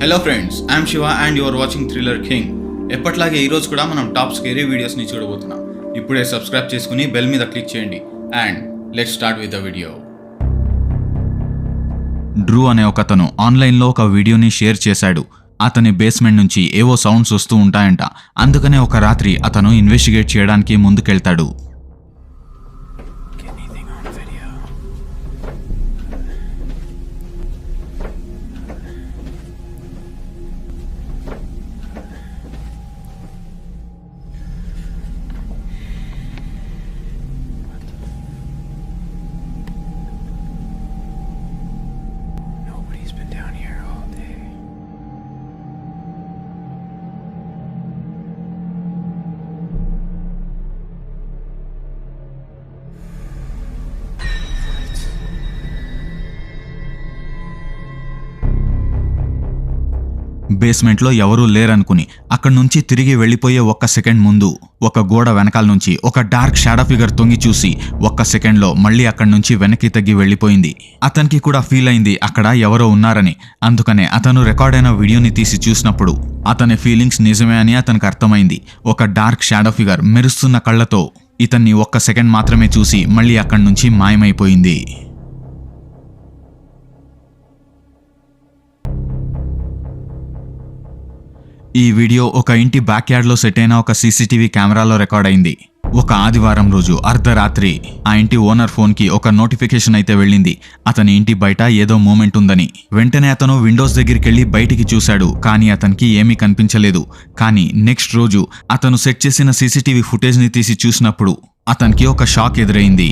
Hello friends I'm Shiva and your watching thriller king ఎప్పట్లాగే ఈరోజు కూడా మనం టాప్ స్కేరీ వీడియోస్ని చూడబోతున్నాం. ఇప్పుడే సబ్స్క్రైబ్ చేసుకుని బెల్ మీద క్లిక్ చేయండి. And let start with the video Drew అనే ఒకతను ఆన్లైన్లో ఒక వీడియోని షేర్ చేశాడు. అతని బేస్మెంట్ నుంచి ఏవో సౌండ్స్ వస్తూ ఉంటాయంట. అందుకనే ఒక రాత్రి అతను ఇన్వెస్టిగేట్ చేయడానికి ముందుకెళ్తాడు. బేస్మెంట్లో ఎవరూ లేరనుకుని అక్కడి నుంచి తిరిగి వెళ్ళిపోయే ఒక్క సెకండ్ ముందు ఒక గోడ వెనకాల నుంచి ఒక డార్క్ షాడో ఫిగర్ తొంగి చూసి ఒక్క సెకండ్లో మళ్ళీ అక్కడి నుంచి వెనక్కి తగ్గి వెళ్ళిపోయింది. అతనికి కూడా ఫీల్ అయింది అక్కడ ఎవరో ఉన్నారని. అందుకనే అతను రికార్డైన వీడియోని తీసి చూసినప్పుడు అతని ఫీలింగ్స్ నిజమే అని అతనికి అర్థమైంది. ఒక డార్క్ షాడో ఫిగర్ మెరుస్తున్న కళ్ళతో ఇతన్ని ఒక్క సెకండ్ మాత్రమే చూసి మళ్ళీ అక్కడి నుంచి మాయమైపోయింది. ఈ వీడియో ఒక ఇంటి బ్యాక్ యార్డ్లో సెట్ అయిన ఒక సీసీటీవీ కెమెరాలో రికార్డ్ అయింది. ఒక ఆదివారం రోజు అర్ధరాత్రి ఆ ఇంటి ఓనర్ ఫోన్కి ఒక నోటిఫికేషన్ అయితే వెళ్ళింది. అతని ఇంటి బయట ఏదో మూమెంట్ ఉందని. వెంటనే అతను విండోస్ దగ్గరికి వెళ్ళి బయటికి చూశాడు కానీ అతనికి ఏమీ కనిపించలేదు. కానీ నెక్స్ట్ రోజు అతను సెట్ చేసిన సీసీటీవీ ఫుటేజ్ని తీసి చూసినప్పుడు అతనికి ఒక షాక్ ఎదురైంది.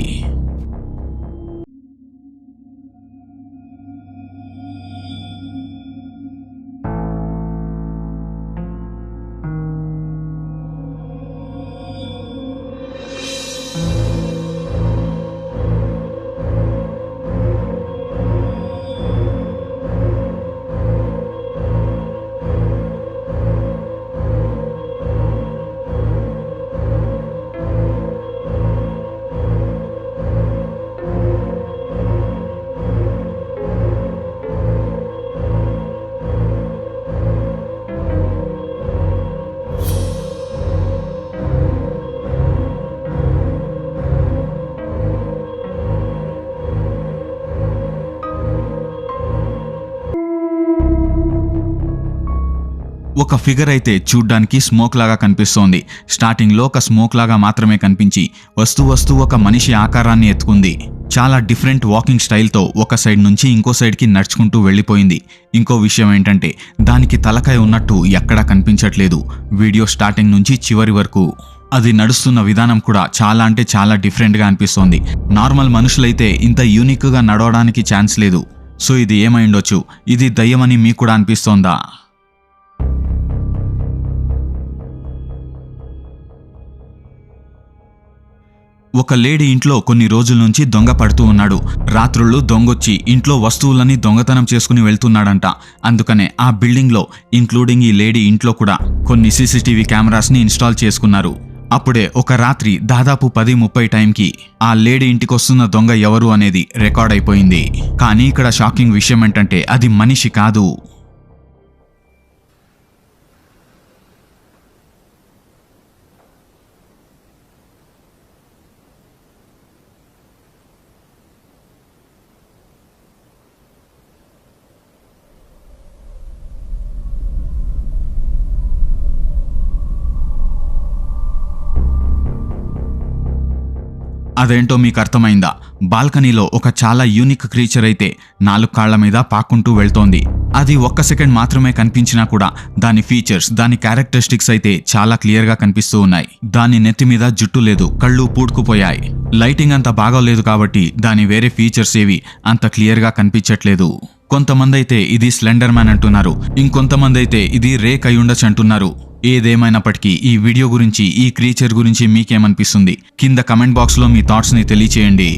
ఒక ఫిగర్ అయితే చూడ్డానికి స్మోక్ లాగా కనిపిస్తోంది. స్టార్టింగ్లో ఒక స్మోక్ లాగా మాత్రమే కనిపించి వస్తూ వస్తూ ఒక మనిషి ఆకారాన్ని ఎత్తుకుంది. చాలా డిఫరెంట్ వాకింగ్ స్టైల్తో ఒక సైడ్ నుంచి ఇంకో సైడ్కి నడుచుకుంటూ వెళ్ళిపోయింది. ఇంకో విషయం ఏంటంటే దానికి తలకాయ ఉన్నట్టు ఎక్కడా కనిపించట్లేదు. వీడియో స్టార్టింగ్ నుంచి చివరి వరకు. అది నడుస్తున్న విధానం కూడా చాలా అంటే చాలా డిఫరెంట్గా అనిపిస్తోంది. నార్మల్ మనుషులైతే ఇంత యూనిక్గా నడవడానికి ఛాన్స్ లేదు. సో ఇది ఏమై ఉండొచ్చు ఇది దయ్యమని మీకు కూడా అనిపిస్తోందా? ఒక లేడీ ఇంట్లో కొన్ని రోజుల నుంచి దొంగ పడుతూ ఉన్నాడు. రాత్రుళ్ళు దొంగొచ్చి ఇంట్లో వస్తువులని దొంగతనం చేసుకుని వెళ్తున్నాడంట. అందుకనే ఆ బిల్డింగ్లో ఇంక్లూడింగ్ ఈ లేడీ ఇంట్లో కూడా కొన్ని సీసీటీవీ కెమెరాస్ని ఇన్స్టాల్ చేసుకున్నారు. అప్పుడే ఒక రాత్రి దాదాపు పది ముప్పై టైంకి ఆ లేడీ ఇంటికొస్తున్న దొంగ ఎవరు అనేది రికార్డ్ అయిపోయింది. కానీ ఇక్కడ షాకింగ్ విషయం ఏంటంటే అది మనిషి కాదు. అదేంటో మీకు అర్థమైందా? బాల్కనీలో ఒక చాలా యూనిక్ క్రీచర్ అయితే నాలుగు కాళ్ళ మీద పాక్కుంటూ వెళ్తోంది. అది ఒక్క సెకండ్ మాత్రమే కనిపించినా కూడా దాని ఫీచర్స్ దాని క్యారెక్టరిస్టిక్స్ అయితే చాలా క్లియర్గా కనిపిస్తూ ఉన్నాయి. దాని నెత్తి మీద జుట్టు లేదు కళ్ళు పూడ్కుపోయాయి లైటింగ్ అంత బాగోలేదు కాబట్టి దాని వేరే ఫీచర్స్ ఏవి అంత క్లియర్గా కనిపించట్లేదు. కొంతమంది అయితే ఇది స్లెండర్ మ్యాన్ అంటున్నారు ఇంకొంతమంది అయితే ఇది రేక్ అయి ఉండొచ్చు అంటున్నారు. ఏదేమైనప్పటికీ ఈ వీడియో గురించి ఈ క్రీచర్ గురించి మీకేమనిపిస్తుంది? కింద కమెంట్ బాక్స్లో మీ థాట్స్ని తెలియచేయండి.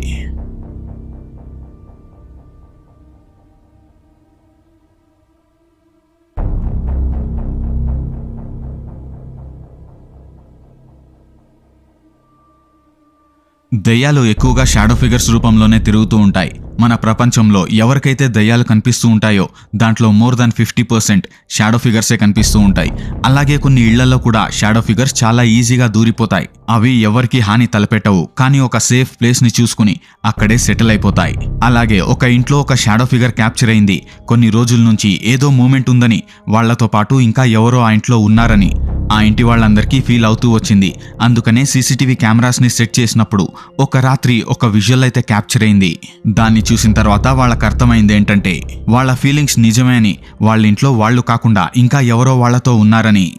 దయ్యాలు ఎక్కువగా షాడో ఫిగర్స్ రూపంలోనే తిరుగుతూ ఉంటాయి. మన ప్రపంచంలో ఎవరికైతే దయ్యాలు కనిపిస్తూ ఉంటాయో దాంట్లో more than fifty percent shadow ఫిగర్సే కనిపిస్తూ ఉంటాయి. అలాగే కొన్ని ఇళ్ళలో కూడా షాడో ఫిగర్స్ చాలా ఈజీగా దూరిపోతాయి. అవి ఎవరికి హాని తలపెట్టవు కానీ ఒక సేఫ్ ప్లేస్ని చూసుకుని అక్కడే సెటిల్ అయిపోతాయి. అలాగే ఒక ఇంట్లో ఒక షాడో ఫిగర్ క్యాప్చర్ అయింది. కొన్ని రోజుల నుంచి ఏదో మూమెంట్ ఉందని వాళ్ళతో పాటు ఇంకా ఎవరో ఆ ఇంట్లో ఉన్నారని. ఆ ఇంటి వాళ్ళందరికీ ఫీల్ అవుతూ వచ్చింది. అందుకనే సీసీటీవీ కెమెరాస్ని సెట్ చేసినప్పుడు ఒక రాత్రి ఒక విజువల్ అయితే క్యాప్చర్ అయింది. దాన్ని చూసిన తర్వాత వాళ్ళకు అర్థమైంది ఏంటంటే వాళ్ళ ఫీలింగ్స్ నిజమే అని వాళ్ళ ఇంట్లో వాళ్ళు కాకుండా ఇంకా ఎవరో వాళ్ళతో ఉన్నారని.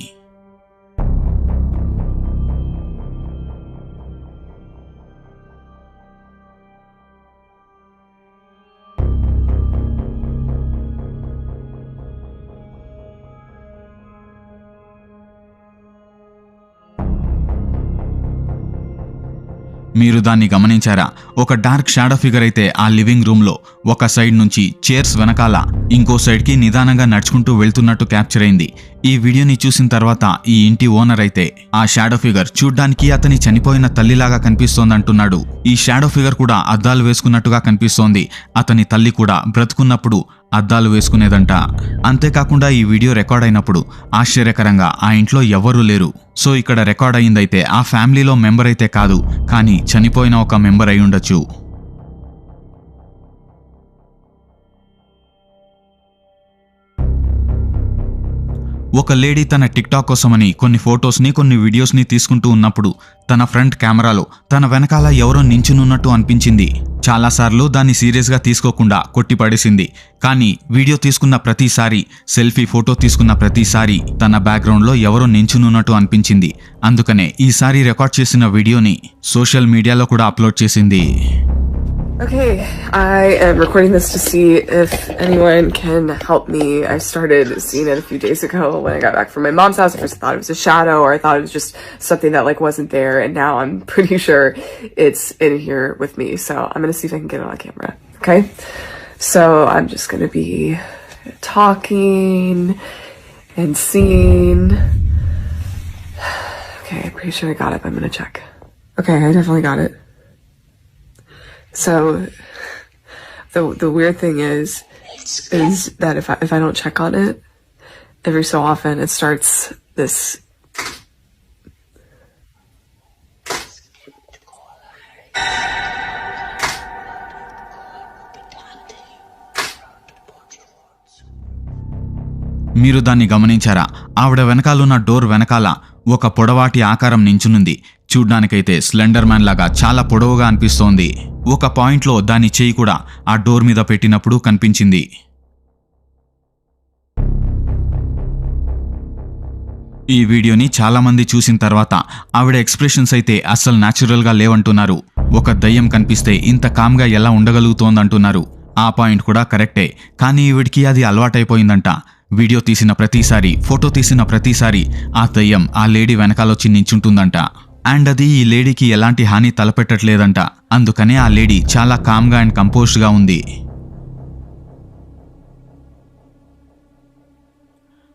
మీరు దాన్ని గమనించారా? ఒక డార్క్ షాడో ఫిగర్ అయితే ఆ లివింగ్ రూమ్లో ఒక సైడ్ నుంచి చైర్స్ వెనకాల ఇంకో సైడ్కి నిదానంగా నడుచుకుంటూ వెళ్తున్నట్టు క్యాప్చర్ అయింది. ఈ వీడియోని చూసిన తర్వాత ఈ ఇంటి ఓనర్ అయితే ఆ షాడో ఫిగర్ చూడ్డానికి అతని చనిపోయిన తల్లిలాగా కనిపిస్తోందంటున్నాడు. ఈ షాడో ఫిగర్ కూడా అద్దాలు వేసుకున్నట్టుగా కనిపిస్తోంది. అతని తల్లి కూడా బ్రతుకున్నప్పుడు అద్దాలు వేసుకునేదంట. అంతేకాకుండా ఈ వీడియో రికార్డ్ అయినప్పుడు ఆశ్చర్యకరంగా ఆ ఇంట్లో ఎవరూ లేరు. సో ఇక్కడ రికార్డ్ అయిందైతే ఆ ఫ్యామిలీలో మెంబర్ అయితే కాదు. కానీ చనిపోయిన ఒక మెంబర్ అయి ఉండొచ్చు. ఒక లేడీ తన టిక్టాక్ కోసమని కొన్ని ఫొటోస్ని కొన్ని వీడియోస్ని తీసుకుంటూ ఉన్నప్పుడు తన ఫ్రంట్ కెమెరాలో తన వెనకాల ఎవరో నించునున్నట్టు అనిపించింది. చాలాసార్లు దాన్ని సీరియస్గా తీసుకోకుండా కొట్టిపడేసింది. కానీ వీడియో తీసుకున్న ప్రతిసారి సెల్ఫీ ఫోటో తీసుకున్న ప్రతిసారి తన బ్యాక్గ్రౌండ్లో ఎవరో నించునున్నట్టు అనిపించింది. అందుకనే ఈసారి రికార్డ్ చేసిన వీడియోని సోషల్ మీడియాలో కూడా అప్లోడ్ చేసింది. Okay, I am recording this to see if anyone can help me. I started seeing it a few days ago when I got back from my mom's house. I first thought it was a shadow or I thought it was just something that like wasn't there and now I'm pretty sure it's in here with me. So I'm gonna see if I can get it on camera. Okay? So I'm just gonna be talking and seeing. Okay, I'm pretty sure I got it, I'm gonna check. Okay, I definitely got it. So the the weird thing is is that if I if I don't check on it every so often it starts this మీరు దాన్ని గమనించారా ఆవిడ వెనకాలన్న door వెనకాల ఒక పొడవాటి ఆకారం నించునుంది చూడ్డానికైతే slender man లాగా చాలా పొడవుగా అనిపిస్తోంది. ఒక పాయింట్లో దాని చేయి కూడా ఆ డోర్ మీద పెట్టినప్పుడు కనిపించింది. ఈ వీడియోని చాలామంది చూసిన తర్వాత ఆవిడ ఎక్స్ప్రెషన్స్ అయితే అస్సలు న్యాచురల్గా లేవంటున్నారు. ఒక దయ్యం కనిపిస్తే ఇంత కామ్గా ఎలా ఉండగలుగుతోందంటున్నారు. ఆ పాయింట్ కూడా కరెక్టే కానీ ఈవిడికి అది అలవాటైపోయిందంట. వీడియో తీసిన ప్రతిసారి ఫోటో తీసిన ప్రతిసారి ఆ దయ్యం ఆ లేడీ వెనకాలొచ్చి నించుంటుందంట. అండ్ అది ఈ లేడీకి ఎలాంటి హాని తలపెట్టట్లేదంట. అందుకనే ఆ లేడీ చాలా కామ్గా అండ్ కంపోజ్డ్గా ఉంది.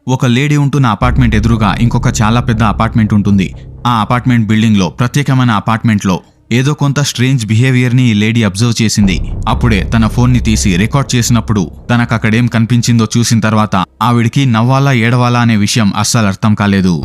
ఒక లేడీ ఉంటున్న అపార్ట్మెంట్ ఎదురుగా ఇంకొక చాలా పెద్ద అపార్ట్మెంట్ ఉంటుంది. ఆ అపార్ట్మెంట్ బిల్డింగ్లో ప్రత్యేకమైన అపార్ట్మెంట్లో ఏదో కొంత స్ట్రేంజ్ బిహేవియర్ని ఈ లేడీ అబ్జర్వ్ చేసింది. అప్పుడే తన ఫోన్ని తీసి రికార్డ్ చేసినప్పుడు తనకు అక్కడేం కనిపించిందో చూసిన తర్వాత ఆవిడికి నవ్వాలా ఏడవాలా అనే విషయం అస్సలు అర్థం కాలేదు.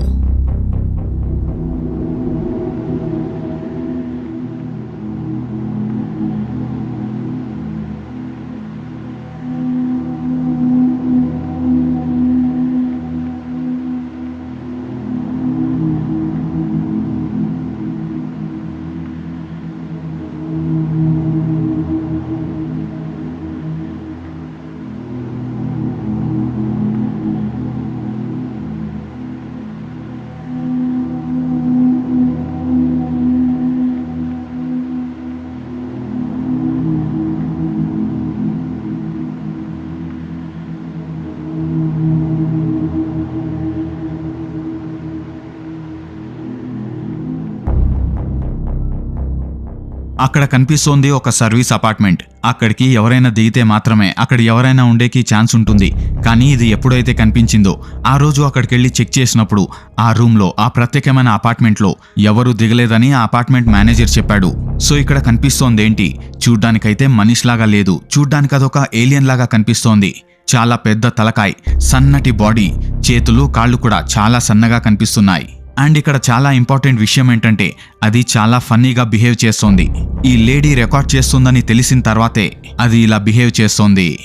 అక్కడ కనిపిస్తోంది ఒక సర్వీస్ అపార్ట్మెంట్. అక్కడికి ఎవరైనా దిగితే మాత్రమే అక్కడ ఎవరైనా ఉండేకి ఛాన్స్ ఉంటుంది. కానీ ఇది ఎప్పుడైతే కనిపించిందో ఆ రోజు అక్కడికి వెళ్ళి చెక్ చేసినప్పుడు ఆ రూమ్లో ఆ ప్రత్యేకమైన అపార్ట్మెంట్లో ఎవరు దిగలేదని ఆ అపార్ట్మెంట్ మేనేజర్ చెప్పాడు. సో ఇక్కడ కనిపిస్తోంది ఏంటి చూడ్డానికైతే మనిషిలాగా లేదు. చూడ్డానికి అదొక ఏలియన్ లాగా కనిపిస్తోంది. చాలా పెద్ద తలకాయ్ సన్నటి బాడీ చేతులు కాళ్ళు కూడా చాలా సన్నగా కనిపిస్తున్నాయి. అండ్ ఇక్కడ చాలా ఇంపార్టెంట్ విషయం ఏంటంటే అది చాలా ఫన్నీగా బిహేవ్ చేస్తోంది. ఈ లేడీ రికార్డ్ చేస్తుందని తెలిసిన తర్వాతే అది ఇలా బిహేవ్ చేస్తోంది.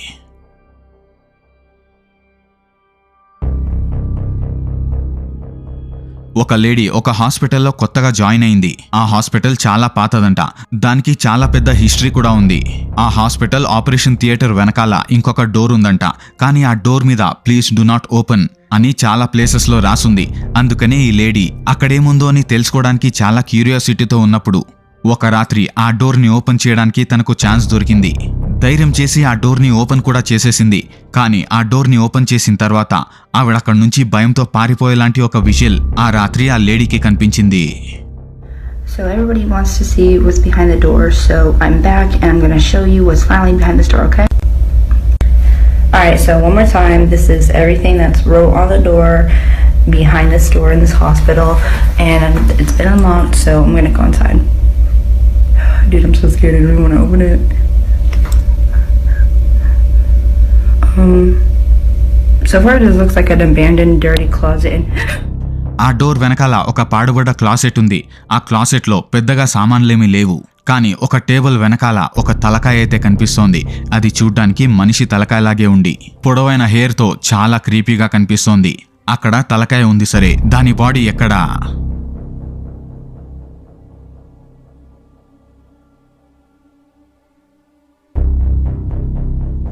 ఒక లేడీ ఒక హాస్పిటల్లో కొత్తగా జాయిన్ అయింది. ఆ హాస్పిటల్ చాలా పాతదంట. దానికి చాలా పెద్ద హిస్టరీ కూడా ఉంది. ఆ హాస్పిటల్ ఆపరేషన్ థియేటర్ వెనకాల ఇంకొక డోర్ ఉందంట. కానీ ఆ డోర్ మీద ప్లీజ్ డు నాట్ ఓపెన్. అని చాలా ప్లేసెస్లో రాసుంది. అందుకనే ఈ లేడీ అక్కడేముందో అని తెలుసుకోవడానికి చాలా క్యూరియాసిటీతో ఉన్నప్పుడు ఒక రాత్రి ఆ డోర్ని ఓపెన్ చేయడానికి తనకు ఛాన్స్ దొరికింది. ధైర్యం చేసి ఆ డోర్ని ఓపెన్ కూడా చేసేసింది. కానీ ఆ డోర్ని ఓపెన్ చేసిన తర్వాత ఆవిడ అక్కడి నుంచి భయంతో పారిపోయేలాంటి ఒక విజువల్ ఆ రాత్రి ఆ లేడీకి కనిపించింది. So everybody wants to see what's behind the door, so I'm back and I'm gonna show you what's finally behind this door, okay? Alright, so one more time, this is everything that's wrote on the door behind this door in this hospital, and it's been unlocked, so I'm gonna go inside. Dude, I'm so scared, I don't even wanna open it. Um, so far this looks like an abandoned, dirty closet. And ఆ door వెనకాల ఒక పాడుబడ్డ closet ఉంది ఆ క్లాసెట్లో పెద్దగా సామాన్లేమీ లేవు కానీ ఒక table వెనకాల ఒక తలకాయ అయితే కనిపిస్తోంది. అది చూడ్డానికి మనిషి తలకాయలాగే ఉండి పొడవైన హెయిర్తో చాలా క్రీపీగా కనిపిస్తోంది. అక్కడ తలకాయ ఉంది సరే. దాని బాడీ ఎక్కడా?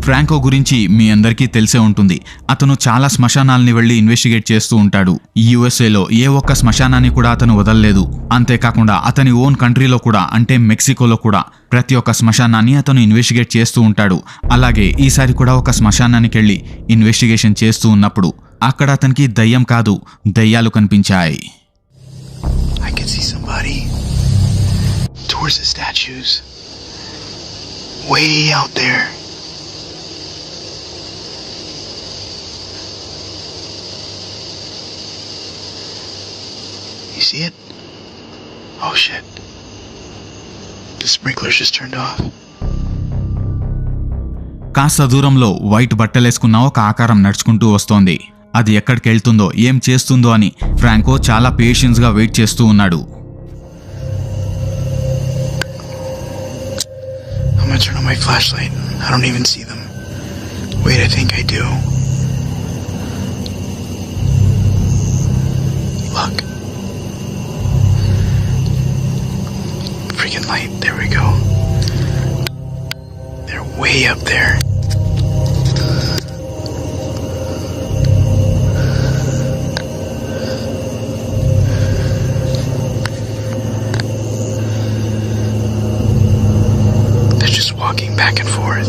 ఫ్రాంకో గురించి మీ అందరికీ తెలిసే ఉంటుంది అతను చాలా శ్మశానాల్ని వెళ్ళి ఇన్వెస్టిగేట్ చేస్తూ ఉంటాడు యుఎస్ఏలో ఏ ఒక్క శ్మశానాన్ని కూడా అతను వదలలేదు అంతేకాకుండా అతని ఓన్ కంట్రీలో కూడా అంటే మెక్సికోలో కూడా ప్రతి ఒక్క శ్మశానాన్ని అతను ఇన్వెస్టిగేట్ చేస్తూ ఉంటాడు అలాగే ఈసారి కూడా ఒక శ్మశానానికి వెళ్ళి ఇన్వెస్టిగేషన్ చేస్తూ ఉన్నప్పుడు అక్కడ అతనికి దయ్యం కాదు దయ్యాలు కనిపించాయి I can see somebody towards the statues. Way out there. You see it? Oh shit. The sprinklers just turned off. కాస్త దూరంలో వైట్ బట్టలేసుకున్న ఒక ఆకారం నడుచుకుంటూ వస్తోంది అది ఎక్కడికి వెళ్తుందో ఏం చేస్తుందో అని ఫ్రాంకో చాలా పేషెన్స్గా వెయిట్ చేస్తూ ఉన్నాడు I'm gonna turn on my flashlight. I don't even see them. Wait, I think I do. Way up there. They're just walking back and forth.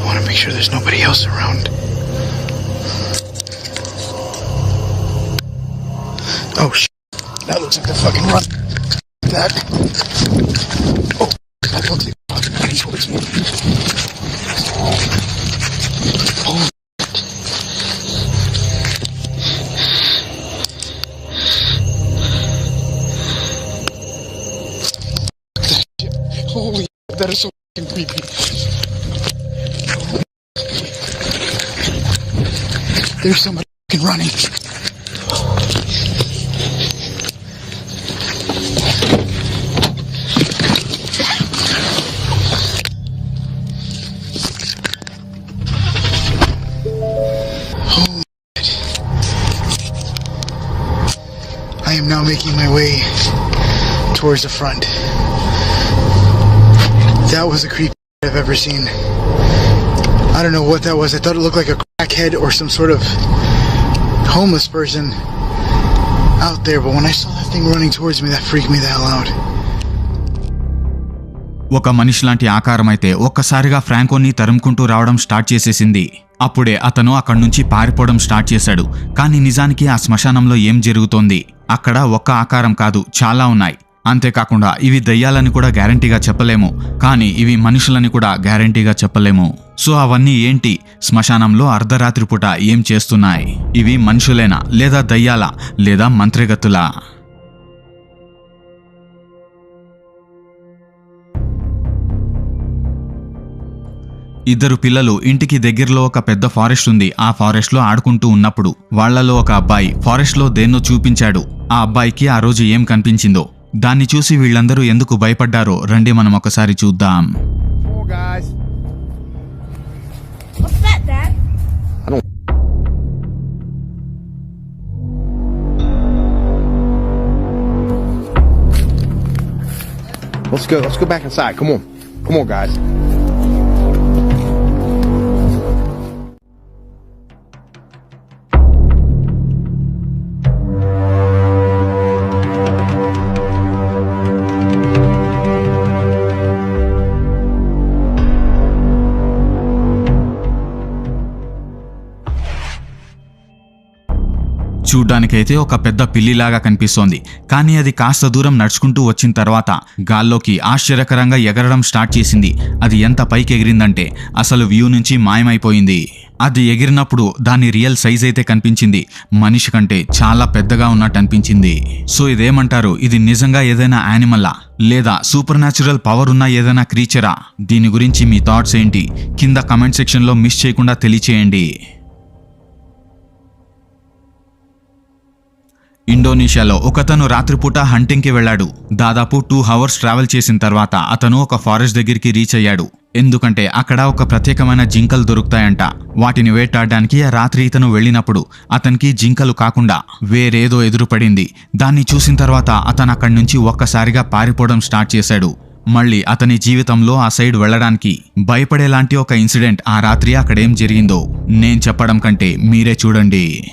I want to make sure there's nobody else around. Oh, sh- that looks like the fucking run. That. Fucking creepy. There's somebody running. I am now making my way towards the front. That was the creepiest I've ever seen. I don't know what that was. I thought it looked like a crackhead or some sort of homeless person out there, but when I saw that thing running towards me, that freaked me the hell out. ఒక మనిషి లాంటి ఆకారం అయితే ఒక్కసారిగా ఫ్రాంకోని తరుముకుంటూ రావడం start చేసేసింది అప్పుడే అతను అక్కడి నుంచి పారిపోవడం స్టార్ట్ చేశాడు కానీ నిజానికి ఆ శ్మశానంలో ఏం జరుగుతోంది అక్కడ ఒక్క ఆకారం కాదు చాలా ఉన్నాయి అంతేకాకుండా ఇవి దయ్యాలని కూడా గ్యారంటీగా చెప్పలేము కానీ ఇవి మనుషులని కూడా గ్యారంటీగా చెప్పలేము. సో అవన్నీ ఏంటి? శ్మశానంలో అర్ధరాత్రి పూట ఏం చేస్తున్నాయి? ఇవి మనుషులేనా? లేదా దయ్యాలా? లేదా మంత్రిగతులా? ఇద్దరు పిల్లలు ఇంటికి దగ్గరలో ఒక పెద్ద ఫారెస్ట్ ఉంది. ఆ ఫారెస్ట్లో ఆడుకుంటూ ఉన్నప్పుడు వాళ్ళలో ఒక అబ్బాయి ఫారెస్ట్లో దేన్నో చూపించాడు. ఆ అబ్బాయికి ఆ రోజు ఏం కనిపించిందో దాన్ని చూసి వీళ్ళందరూ ఎందుకు భయపడ్డారో రండి మనం ఒకసారి చూద్దాం? Let's go. Let's go back inside. Come on. Come on, guys. చూడ్డానికైతే ఒక పెద్ద పిల్లిలాగా కనిపిస్తోంది. కానీ అది కాస్త దూరం నడుచుకుంటూ వచ్చిన తర్వాత గాల్లోకి ఆశ్చర్యకరంగా ఎగరడం స్టార్ట్ చేసింది. అది ఎంత పైకి ఎగిరిందంటే అసలు వ్యూ నుంచి మాయమైపోయింది. అది ఎగిరినప్పుడు దాని రియల్ సైజ్ అయితే కనిపించింది. మనిషి కంటే చాలా పెద్దగా ఉన్నట్టు అనిపించింది. సో ఇదేమంటారు? ఇది నిజంగా ఏదైనా యానిమల్లా లేదా సూపర్ న్యాచురల్ పవర్ ఉన్న ఏదైనా క్రీచరా? దీని గురించి మీ థాట్స్ ఏంటి? కింద కమెంట్ సెక్షన్లో మిస్ చేయకుండా తెలియచేయండి. ఇండోనేషియాలో ఒకతను రాత్రిపూట హంటింగ్కి వెళ్ళాడు. దాదాపు టూ అవర్స్ ట్రావెల్ చేసిన తర్వాత అతను ఒక ఫారెస్ట్ దగ్గరికి రీచ్ అయ్యాడు. ఎందుకంటే అక్కడ ఒక ప్రత్యేకమైన జింకలు దొరుకుతాయంట. వాటిని వేటాడడానికి ఆ రాత్రి ఇతను వెళ్ళినప్పుడు అతనికి జింకలు కాకుండా వేరేదో ఎదురుపడింది. దాన్ని చూసిన తర్వాత అతను అక్కడి నుంచి ఒక్కసారిగా పారిపోవడం స్టార్ట్ చేశాడు. మళ్ళీ అతని జీవితంలో ఆ సైడ్ వెళ్ళడానికి భయపడేలాంటి ఒక ఇన్సిడెంట్ ఆ రాత్రి అక్కడేం జరిగిందో నేను చెప్పడం కంటే మీరే చూడండి.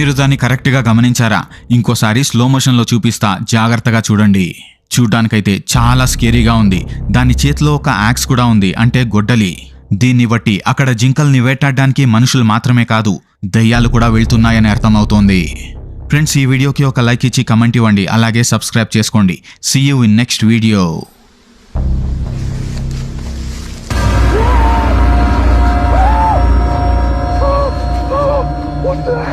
మీరు దాన్ని కరెక్ట్గా గమనించారా? ఇంకోసారి స్లో మోషన్లో చూపిస్తా జాగ్రత్తగా చూడండి. చూడ్డానికైతే చాలా స్కేరీగా ఉంది. దాని చేతిలో ఒక యాక్స్ కూడా ఉంది అంటే గొడ్డలి. దీన్ని బట్టి అక్కడ జింకల్ని వేటాడడానికి మనుషులు మాత్రమే కాదు దయ్యాలు కూడా వెళ్తున్నాయని అర్థమవుతోంది. ఫ్రెండ్స్ ఈ వీడియోకి ఒక లైక్ ఇచ్చి కమెంట్ ఇవ్వండి. అలాగే సబ్స్క్రైబ్ చేసుకోండి. See you in next video What the